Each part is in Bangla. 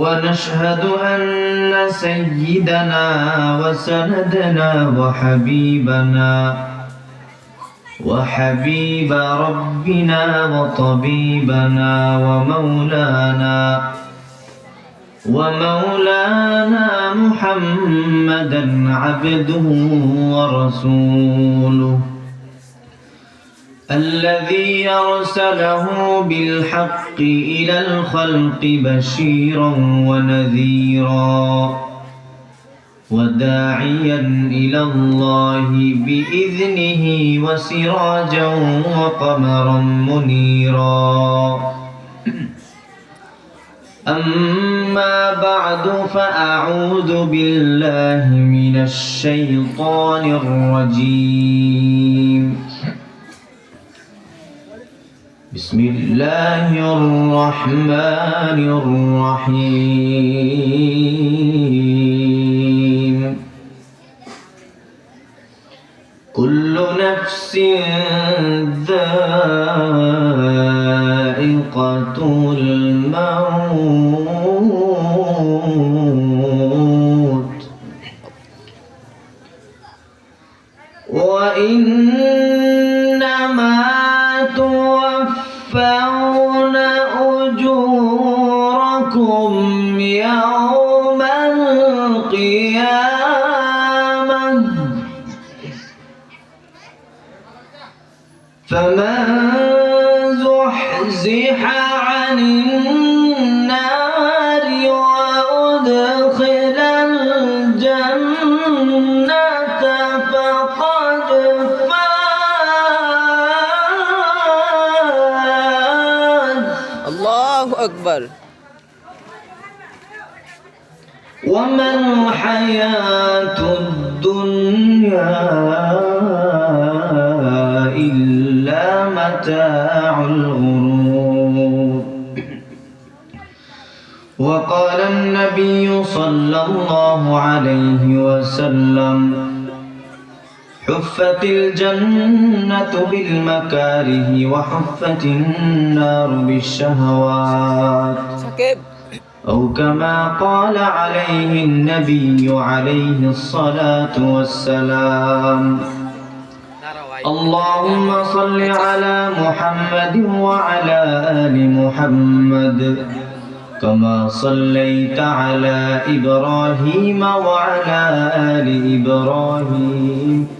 ونشهد أن سيدنا وسندنا وحبيبنا وحبيب ربنا وطبيبنا ومولانا ومولانا محمدا عبده ورسوله. الذي أرسله بالحق إلى الخلق بشيرا ونذيرا وداعيا إلى الله بإذنه وسراجا وقمرا منيرا. أما بعد فأعوذ بالله من الشيطان الرجيم. بسم الله الرحمن الرحيم كل نفس ذائقة الموت أكبر. وما الحياة الدنيا إلا متاع الغرور وقال النبي صلى الله عليه وسلم حفت الجنة بالمكاره وحفت النار بالشهوات. أو كما قال عليه النبي عليه الصلاة والسلام. اللهم صل على محمد وعلى آل محمد. كما صليت على إبراهيم وعلى آل إبراهيم.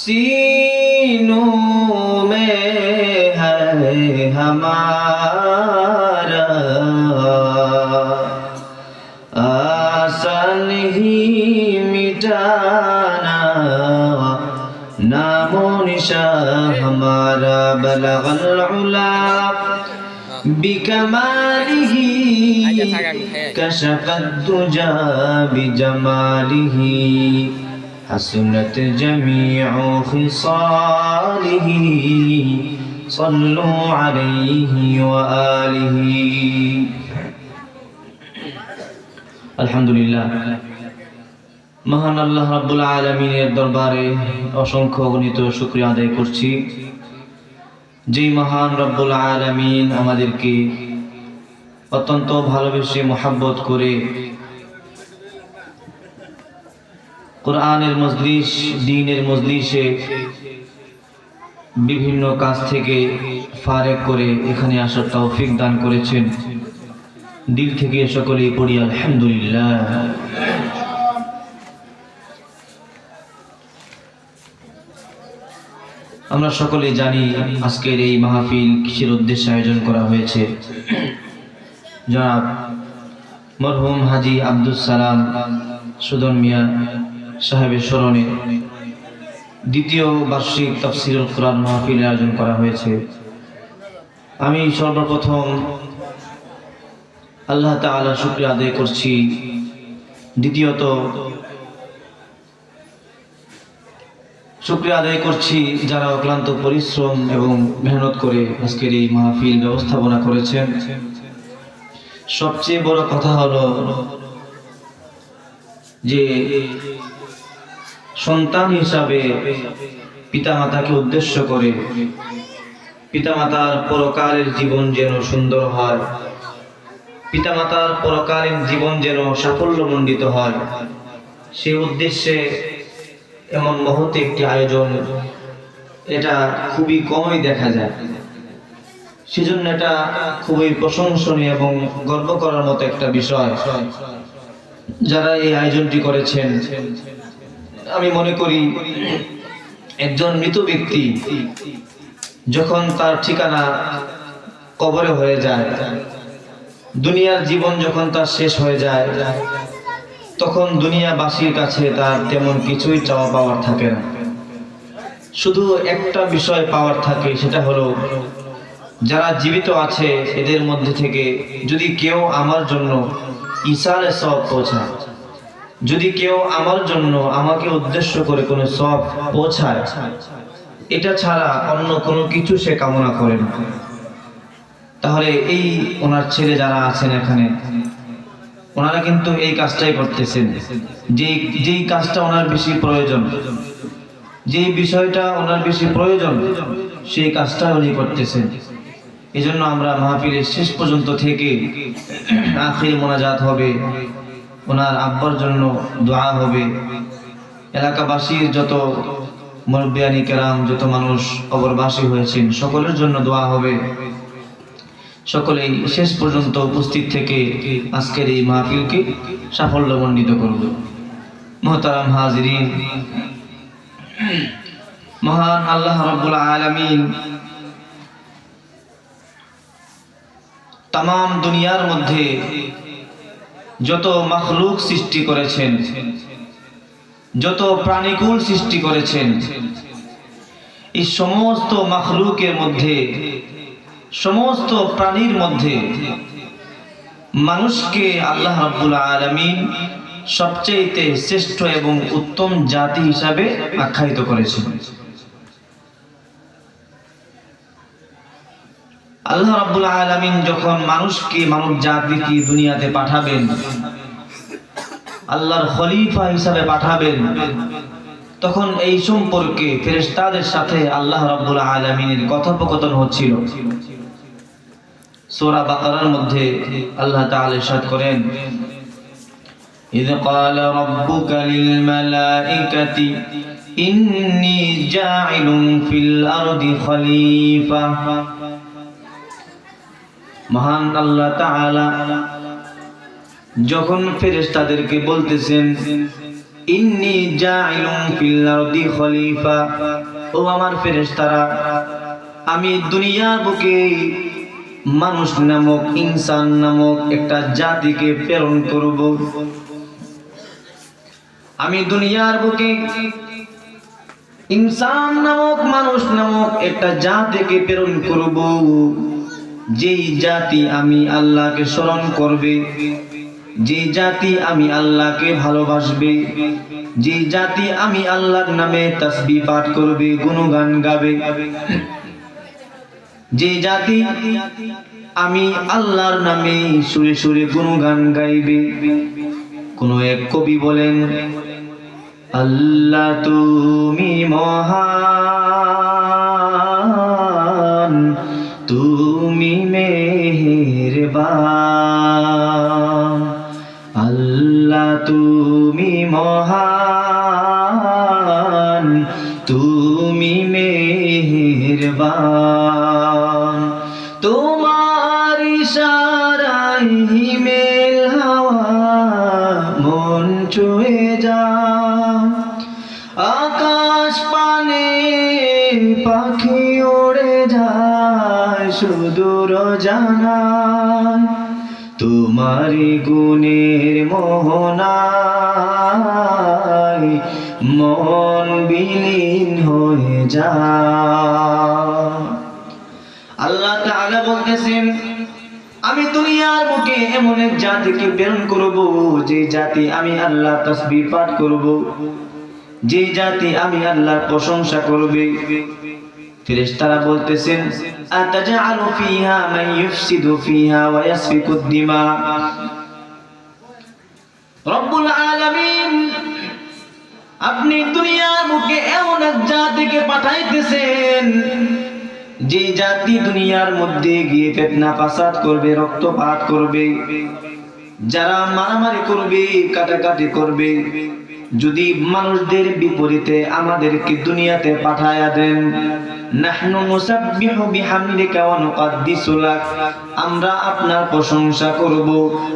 सीनों में है हमारा आसान ही मिटाना नामो निशा हमारा बलगल उला بكماله كشف الدجى بجماله حسنت جميع خصاله صلوا عليه وآله الحمد لله মহান আল্লাহ রাব্বুল আলমিনের দরবারে অসংখ্য গণিত শুক্রিয়া আদায় করছি যেই মহান রব্বুল আলমিন আমাদেরকে অত্যন্ত ভালোবেসে মোহাব্বত করে কোরআনের মজলিস, দিনের মজলিসে বিভিন্ন কাজ থেকে ফারেক করে এখানে আসার তৌফিক দান করেছেন। দিল থেকে সকলেই পড়ি, আলহামদুলিল্লাহ। আমরা সকলে জানি আজকের এই মাহফিল কিসের উদ্দেশ্যে আয়োজন করা হয়েছে। জনাব মরহুম হাজি আব্দুল সালাম, সুদন মিয়া সাহেবের স্মরণে দ্বিতীয় বার্ষিক তফসিরুল কোরআন মাহফিলের আয়োজন করা হয়েছে। আমি সর্বপ্রথম আল্লাহ তাআলা শুক্রিয়া আদায় করছি। দ্বিতীয়ত, শুক্রিয়া আদায় করছি যারা অক্লান্ত পরিশ্রম এবং মেহনত করে আজকের এই মাহফিল ব্যবস্থাপনা করেছেন। সবচেয়ে বড় কথা হলো যে সন্তান হিসাবে পিতামাতাকে উদ্দেশ্য করে পিতামাতার পরকালের জীবন যেন সুন্দর হয়, পিতামাতার পরকালীন জীবন যেন সাফল্যমণ্ডিত হয় সেই উদ্দেশ্যে এমন মহৎ একটি আয়োজন এটা খুবই কমই দেখা যায়। সেজন্য এটা খুবই প্রশংসনীয় এবং গর্ব করার মতো একটা বিষয়। যারা এই আয়োজনটি করেছেন আমি মনে করি একজন মৃত ব্যক্তি যখন তার ঠিকানা কবরে হয়ে যায়, দুনিয়ার জীবন যখন তার শেষ হয়ে যায়, তখন দুনিয়াবাসীর কাছে তার তেমন কিছুই চাওয়া পাওয়ার থাকে না। শুধু একটা বিষয় পাওয়ার থাকে, সেটা হলো যারা জীবিত আছে, এদের মধ্যে থেকে যদি কেউ আমার জন্য ইসালে সব পৌঁছায় যদি কেউ আমার জন্য আমাকে উদ্দেশ্য করে কোনো সব পৌঁছায়, এটা ছাড়া অন্য কোনো কিছু সে কামনা করে না। তাহলে এই ওনার ছেলে যারা আছেন এখানে, ওনারা কিন্তু এই কাজটাই করতেছেন। যে যেই কাজটা ওনার বেশি প্রয়োজন, যেই বিষয়টা ওনার বেশি প্রয়োজন, সেই কাজটা উনি করতেছেন। এই জন্য আমরা মাহফিলের শেষ পর্যন্ত থেকে আখির মোনাজাত হবে। ওনার আব্বার জন্য দোয়া হবে। এলাকাবাসীর যত মুরব্বিয়ানি কেরাম, যত মানুষ অবরবাসী হয়েছেন, সকলের জন্য দোয়া হবে। সকলেই শেষ পর্যন্ত উপস্থিত থেকে আজকের এই মাহফিলকে সাফল্যমণ্ডিত করব মোহতারাম হাজরিন, মহান আল্লাহ রাব্বুল আলামিন তাম দুনিয়ার মধ্যে যত মখলুক সৃষ্টি করেছেন, যত প্রাণীকুল সৃষ্টি করেছেন, এই সমস্ত মখলুকের মধ্যে, সমস্ত প্রাণীর মধ্যে মানুষকে আল্লাহ রাব্বুল আলামিন সবচেয়ে শ্রেষ্ঠ এবং উত্তম জাতি হিসাবে আখ্যায়িত করেছেন। আল্লাহ রাব্বুল আলামিন যখন মানুষকে মানব জাতিকে দুনিয়াতে পাঠাবেন আল্লাহর খলিফা হিসাবে পাঠাবেন তখন এই সম্পর্কে ফেরেশতাদের সাথে আল্লাহ রাব্বুল আলামিনের কথোপকথন হচ্ছিল সূরা বাকারার মধ্যে আল্লাহ তাআলা ইরশাদ করেন إذ قال ربك للملائكة إني جاعل في الأرض خليفة মহান আল্লাহ তাআলা যখন ফেরেশতাদেরকে বলতেছেন, ইন্নি জাইলুম ফিল আরদি খলিফা ও আমার ফেরেশতারা, আমি দুনিয়ার বুকে মানুষ নামক, ইনসান নামক একটা জাতিকে প্রেরণ করব। আমি দুনিয়ার বুকে ইনসান নামক, মানুষ নামক একটা জাতিকে প্রেরণ করব। যেই জাতি আমি আল্লাহকে স্মরণ করবে যে জাতি আমি আল্লাহকে ভালোবাসবে যে জাতি আমি আল্লাহর নামে তাসবি পাঠ করবে, গুণগান গাবে যে জাতি আমি আল্লাহর নামে সুরে সুরে গুণগান গাইবে। কোন এক কবি বলেন, আল্লাহ তুমি মহান তোমারি গুণের মোহনায় মন বিলীন হয়ে যা। আল্লাহ তাআলা বলতেছেন, আমি দুনিয়ার বুকে এমন এক জাতিকে প্রেরণ করব, যে জাতি আমি আল্লাহ তাসবিহ পাঠ করব, যে জাতি আমি আল্লাহর প্রশংসা করবে। ফেরেশতারা বলতেছেন, আতাজআলু ফিহা মান ইউফসিদু ফিহা ওয়া ইয়াসফিকু দিমা? রব্বুল আলামিন, আপনি দুনিয়ার বুকে এমন এক জাতিকে পাঠাইতেছেন, যে জাতি দুনিয়ার মধ্যে গিয়ে ফেতনা ফাসাদ করবে, রক্তপাত করবে, যারা মারামারি করবে, কাটাকাটি করবে। যদি মানুষদের বিপরীতে আমাদেরকে দুনিয়াতে পাঠায়া দেন নাহনু মুসাব্বিহু বিহামদিকা ওয়া নুকাদ্দিসু লাক। আমরা আপনার প্রশংসা করব,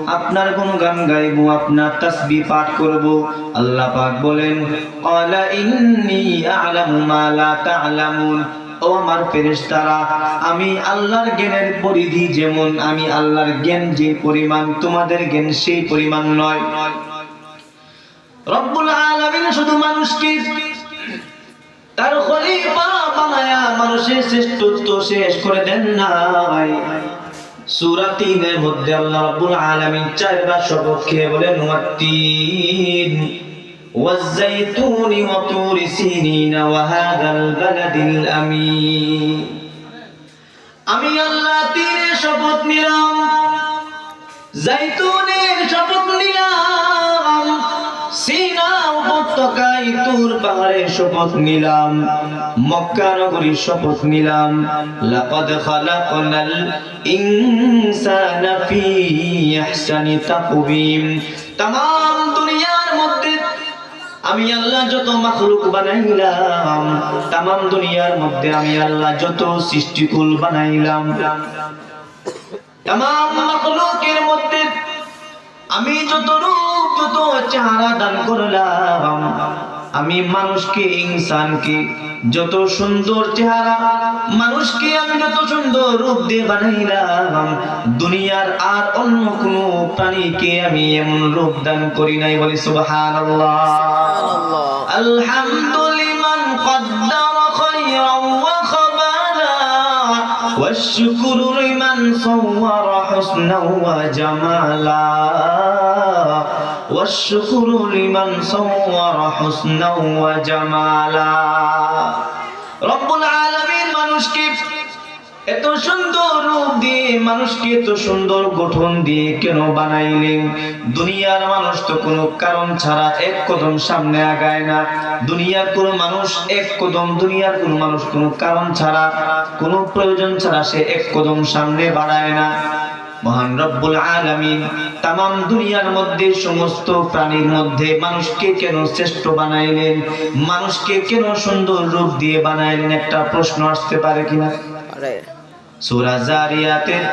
আপনার গুণগান গাইব, আপনার তাসবিহ পাঠ করব। আল্লাহ পাক বলেন, ক্বালা ইন্নী আ'লামু মা লা তা'লামুন। ও আমার ফেরেশতারা, আমি আল্লাহর জ্ঞানের পরিধি যেমন আমি আল্লাহর জ্ঞান যে পরিমাণ, তোমাদের জ্ঞান সেই পরিমাণ নয়। রব্বুল আলামিন শুধু মানুষকে তার খলিফা বানায়া মানুষের শ্রেষ্ঠত্ব শেষ করে দেন নাই সূরা তিনের মধ্যে আল্লাহ রাব্বুল আলামিন চারবার শপথ খেয়ে বলেন ওয়াত্তিন والزيتون وطور سينين وهذا البلد الأمين আমি আল্লাহ তীরের শপথ নিলাম জাইতুনের শপথ নিলাম তুর পাহাড়ের শপথ নিলাম, মক্কা নগরীর শপথ নিলাম। লাকাদ খালাকনাল ইনসানা ফি আহসানি তাকওয়িম। তাম দুনিয়ার মধ্যে আমি আল্লাহ যত মাখলুক বানাইলাম তাম দুনিয়ার মধ্যে আমি আল্লাহ যত সৃষ্টিকুল বানাইলাম। তাম মাখলুকের মধ্যে আমি যত রূপ, যত চেহারা দান করলাম। আমি মানুষকে ইনসানকে যত সুন্দর চেহারা মানুষকে আমি যত সুন্দর রূপ দিয়ে বানাইলাম দুনিয়ার আর অন্য কোনো প্রাণীকে আমি এমন রূপ দান করি নাই বলি সুবহানাল্লাহ। আল্লাহ والشكر لمن صور حسنا وجمالا والشكر لمن صور حسنا وجمالا رب العالمين মানুষকে এত সুন্দর রূপ দিয়ে মানুষকে এত সুন্দর গঠন দিয়ে কেন বানাইলেন দুনিয়ার মানুষ তো কোনো কারণ ছাড়া এক কদম সামনে আগায় না। দুনিয়ার কোনো মানুষ এক কদম, দুনিয়ার কোনো মানুষ কোনো কারণ ছাড়া, কোনো প্রয়োজন ছাড়া সে এক কদম সামনে বাড়ায় না। মহান রব্বুল আলামিন তামাম দুনিয়ার মধ্যে, সমস্ত প্রাণীর মধ্যে মানুষকে কেন শ্রেষ্ঠ বানাইলেন? মানুষকে কেন সুন্দর রূপ দিয়ে বানাইলেন? একটা প্রশ্ন আসতে পারে কিনা? সূরা জারিয়াতের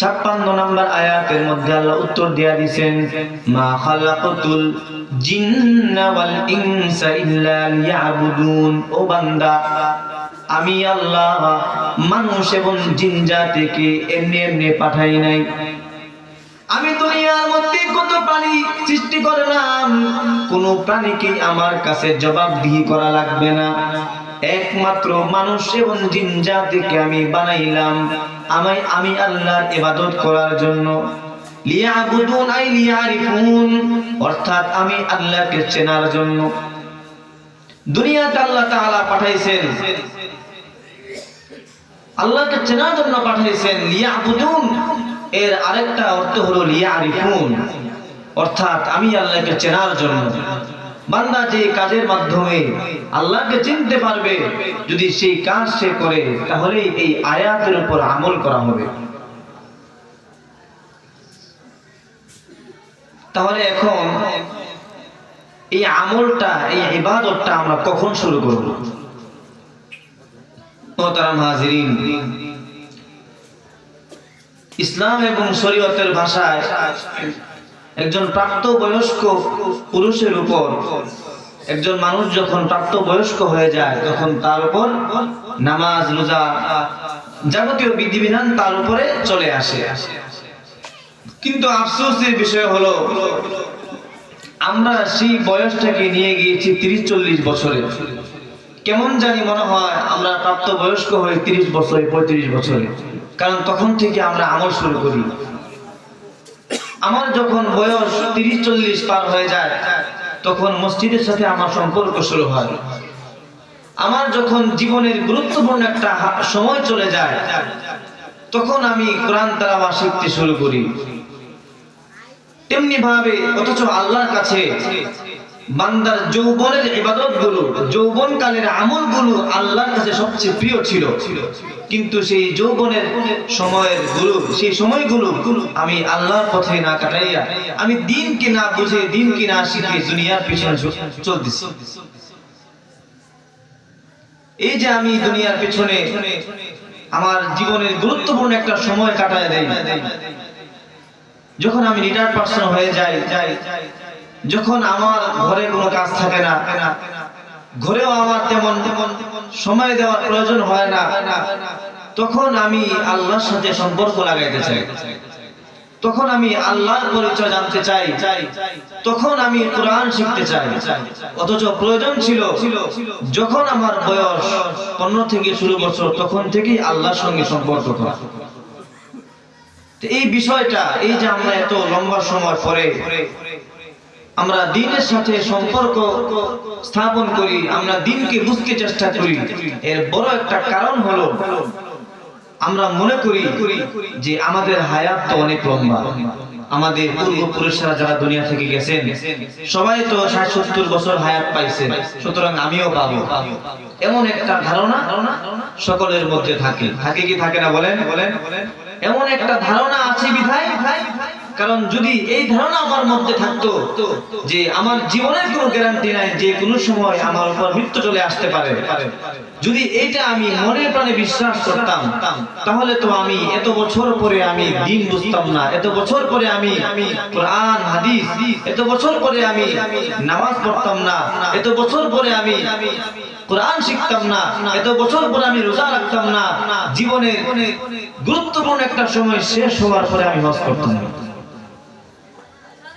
56 নম্বর আয়াতের মধ্যে আল্লাহ উত্তর দিয়া দিবেন মা খালাকাতুল জিন্না ওয়াল ইনসা ইল্লা লিয়াবুদুন। ও বান্দা, আমি আল্লাহ মানুষ এবং জিন জাতিকে এমনি এমনি পাঠাই নাই। আমি দুনিয়ার মধ্যে কত প্রাণী সৃষ্টি করলাম কোন প্রাণীকে আমার কাছে জবাবদিহি করা লাগবে না। একমাত্র মানুষ এবং জিন জাতিকে আমি বানাইলাম। আমি আমি আল্লাহর ইবাদত করার জন্য। লিয়াবুদুন আই লিয়ারিফুন, অর্থাৎ আমি আল্লাহকে চেনার জন্য। দুনিয়াতে আল্লাহ তাআলা পাঠাইছেন। আল্লাহকে চেনার জন্য পাঠাইছেন লিয়াবুদুন। এর আরেকটা অর্থ হলো লিয়ারিফুন, অর্থাৎ আমি আল্লাহকে চেনার জন্য। বান্দা যে কাজের মাধ্যমে আল্লাহকে চিনতে পারবে, যদি সেই কাজ সে করে তাহলে এই আয়াতের উপর আমল করা হবে। তাহলে এখন এই আমলটা, এই ইবাদতটা আমরা কখন শুরু করব? ইসলাম এবং শরীয়তের ভাষায় একজন প্রাপ্তবয়স্ক পুরুষের উপর, একজন মানুষ যখন প্রাপ্তবয়স্ক হয়ে যায়, তখন তার উপর নামাজ, রোজা যাবতীয় বিধিবিধান তার উপরে চলে আসে। কিন্তু আফসোসের বিষয় হলো, আমরা সেই বয়সটাকে নিয়ে গিয়েছি তিরিশ চল্লিশ বছরে। কেমন জানি মনে হয় আমরা প্রাপ্ত বয়স্ক হয়ে তিরিশ বছরে, পঁয়ত্রিশ বছরে। কারণ তখন থেকে আমরা আমল শুরু করি। আমার যখন বয়স তিরিশ চল্লিশ পার হয়ে যায়, তখন মসজিদের সাথে আমার সম্পর্ক শুরু হয়। আমার যখন জীবনের গুরুত্বপূর্ণ একটা সময় চলে যায়, তখন আমি কোরআন তালাবা শিখতে শুরু করি। তেমনি ভাবে অথচ আল্লাহর কাছে বান্দার যৌবনের ইবাদতগুলো যৌবন কালের আমলগুলো আল্লাহর কাছে সবচেয়ে প্রিয় ছিল। কিন্তু সেই যৌবনের সময়েরগুলো, সেই সময়গুলো আমি আল্লাহর পথে না কাটাইয়া, আমি দিনকে না বুঝে, দিনকে না শিখে দুনিয়ার পিছনে চলতেছি। এই যে আমি দুনিয়ার পেছনে আমার জীবনের গুরুত্বপূর্ণ একটা সময় কাটায় দেয় যখন আমি রিটায়ার্ড পার্সন হয়ে যাই যাই যখন আমার ঘরে কোনো কাজ থাকে না, ঘরেও আমার তেমন তেমন সময় দেওয়ার প্রয়োজন হয় না, তখন আমি আল্লাহর সাথে সম্পর্ক লাগাইতে চাই। তখন আমি আল্লাহর পরিচয় জানতে চাই। তখন আমি কোরআন শিখতে চাই। অথচ প্রয়োজন ছিল, যখন আমার বয়স পনেরো থেকে ষোলো বছর, তখন থেকেই আল্লাহর সঙ্গে সম্পর্ক করা। এই বিষয়টা, এই যে আমরা এত লম্বা সময় পরে আমরা দিনের সাথে সম্পর্ক স্থাপন করি, আমরা দিনকে বুঝতে চেষ্টা করি। এর বড় একটা কারণ হলো, আমরা মনে করি যে আমাদের হায়াত তো অনেক লম্বা। আমাদের পূর্বপুরুষরা যারা দুনিয়া থেকে গেছেন, সবাই তো ষাট সত্তর বছর হায়াত পাইছে, সুতরাং আমিও পাবো। এমন একটা ধারণা সকলের মধ্যে থাকে। থাকে কি থাকে না বলেন বলেন? এমন একটা ধারণা আছে বিধায়? কারণ যদি এই ধারণা আমার মধ্যে থাকতো যে আমার জীবনের কোনো গ্যারান্টি নাই যে কোনো সময় আমার উপর মৃত্যু চলে আসতে পারে। যদি এইটা আমি মনে প্রাণে বিশ্বাস করতাম, তাহলে তো আমি এত বছর পরে আমি দিন বুঝতাম না, এত বছর পরে আমি কোরআন, হাদিস, এত বছর পরে আমি নামাজ পড়তাম না, এত বছর পরে আমি কোরআন শিখতাম না, এত বছর পরে আমি রোজা রাখতাম না জীবনের গুরুত্বপূর্ণ একটা সময় শেষ হওয়ার পরে আমি হজ করতাম। না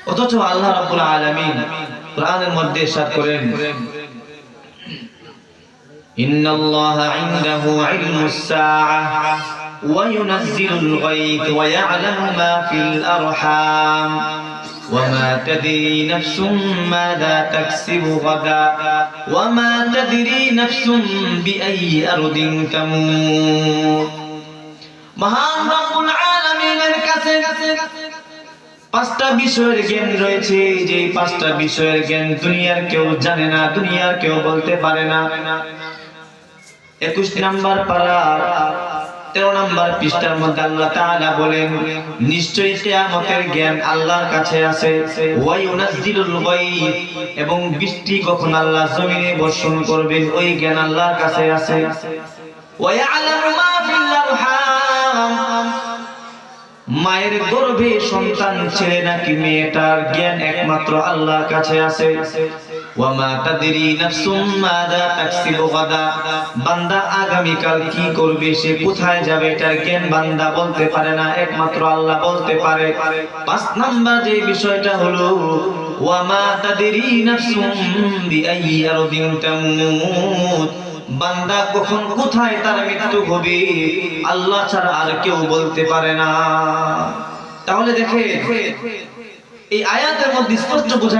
অথচ আল্লাহ রাব্বুল আলামিন কোরআনের মধ্যে ইরশাদ করেন إن الله عنده علم الساعة وينزل الغيث ويعلم ما في الأرحام وما تدري نفس ماذا تكسب غدا وما تدري نفس بأي أرض تموت মহান রব্বুল আলামিনের কাছে পাঁচটা বিষয়ের জ্ঞান রয়েছে। যে পাঁচটা বিষয়ের জ্ঞান দুনিয়ার কেউ জানে না, দুনিয়ার কেউ বলতে পারে না। একুশ নাম্বার পারা, তেরো নাম্বার পৃষ্ঠার মধ্যে আল্লাহ তাআলা বলেন, নিশ্চয়ই কিয়ামতের জ্ঞান আল্লাহর কাছে আছে। ইউনাজ্জিলুল গায়ব, এবং বৃষ্টি কখন আল্লাহ জমিনে বর্ষণ করবেন, ওই জ্ঞান আল্লাহর কাছে আছে। ওয়া ইয়ালামু মা মায়ের গর্ভে সন্তান ছেলে নাকি মেয়েটার জ্ঞান একমাত্র আল্লাহর কাছে আছে। কি করবে, সে কোথায় যাবে জ্ঞান বান্দা বলতে পারে না, একমাত্র আল্লাহ বলতে পারে। যে বিষয়টা হলো, ওয়ামা বান্দা কখন কোথায় তার মৃত্যু হবে আল্লাহ ছাড়া আর কেউ বলতে পারে না। তাহলে দেখে, এই আয়াতের মধ্যে স্পষ্ট বোঝা